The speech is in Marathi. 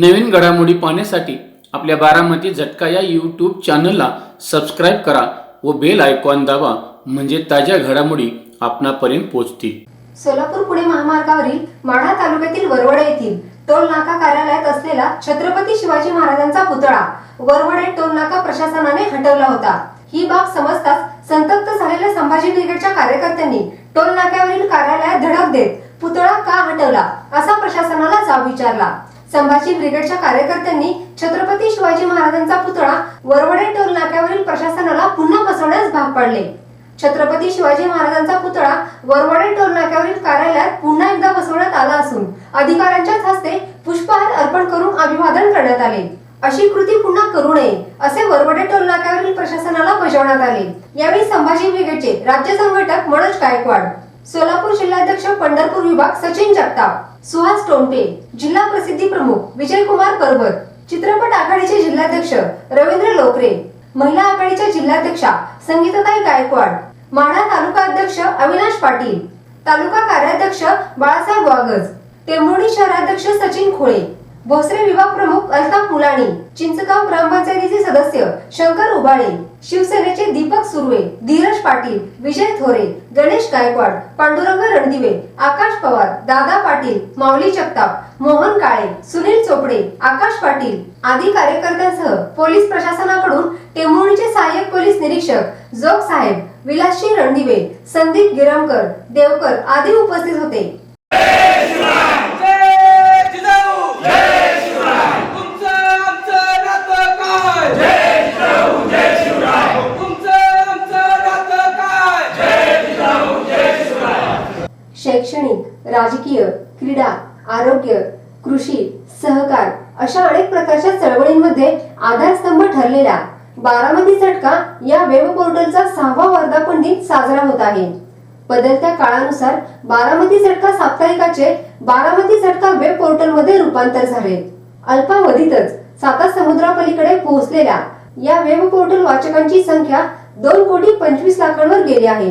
नवीन घडामोडी पाहण्यासाठी आपल्या बारामती झटका या यूट्यूब चॅनलला सबस्क्राईब करा व बेल आयकॉन दाबा म्हणजे ताज्या घडामोडी आपणापर्यंत पोहोचतील. सोलापूर पुणे महामार्गावरील माढा तालुक्यातील वरवडे येथील टोल नाका कार्यालयात असलेला छत्रपती शिवाजी महाराजांचा पुतळा वरवडे टोल नाका प्रशासनाने हटवला होता. ही बाब समजताच संतप्त झालेल्या संभाजी ब्रिगेडच्या कार्यकर्त्यांनी टोल नाक्यावरील कार्यालयात धडक देत पुतळा का हटवला असा प्रशासनाला जाब विचारला. संभाजी ब्रिगेडच्या कार्यकर्त्यांनी छत्रपती शिवाजी महाराजांचा पुतळा वरवडे टोल नाक्यावरील प्रशासनाला पुन्हा बसवण्यास भाग पाडले. छत्रपती शिवाजी महाराजांचा पुतळा वरवडे टोल नाक्यावरील कार्यालयात पुन्हा एकदा बसवण्यात आला असून अधिकाऱ्यांच्याच हस्ते पुष्पहार अर्पण करून अभिवादन करण्यात आले. अशी कृती पुन्हा करू नये असे वरवडे टोल नाक्यावरील प्रशासनाला बजावण्यात आले. यावेळी संभाजी ब्रिगेडचे राज्य संघटक मनोज गायकवाड सोलापूर जिल्हाध्यक्ष पंढरपूर विभाग सचिन जगताप सुहास टोंटे जिल्हा प्रसिद्धी प्रमुख विजयकुमार परबत चित्रपट आघाडीचे जिल्हाध्यक्ष रवींद्र लोकरे महिला आघाडीच्या जिल्हाध्यक्षा संगीताताई गायकवाड माढा तालुका अध्यक्ष अविनाश पाटील तालुका कार्याध्यक्ष बाळासाहेब वागज टेंभुर्णी शहराध्यक्ष सचिन खोळे भोसरे विभाग प्रमुख अल्ताफ मुलाणी चिंचगाव ग्रामपंचायती सदस्य शंकर उबाळे शिवसेनेचे दीपक सुर्वे धीरज पाटील विजय थोरे गणेश गायकवाड पांडुरंग रणदिवे आकाश पवार दादा पाटील माऊली जगताप मोहन काळे सुनील चोपडे आकाश पाटील आदी कार्यकर्त्यांसह पोलीस प्रशासनाकडून टेंभुर्णीचे सहाय्यक पोलीस निरीक्षक जोग साहेब विलासजी रणदिवे संदीप गिरमकर देवकर आदी उपस्थित होते. शैक्षणिक राजकीय क्रीडा आरोग्य कृषी सहकार अशा अनेक प्रकारच्या चळवळींमध्ये आधारस्तंभ ठरलेला बारामती चटका या वेब पोर्टलचा सहावा वर्धापन दिन साजरा होत आहे. बदलत्या काळानुसार बारामती चटका साप्ताहिकाचे बारामती चटका वेब पोर्टलमध्ये रूपांतर झाले. अल्पावधीतच साता समुद्रापलीकडे पोहोचलेल्या या वेब पोर्टल वाचकांची संख्या दोन कोटी पंचवीस लाखांवर गेली आहे.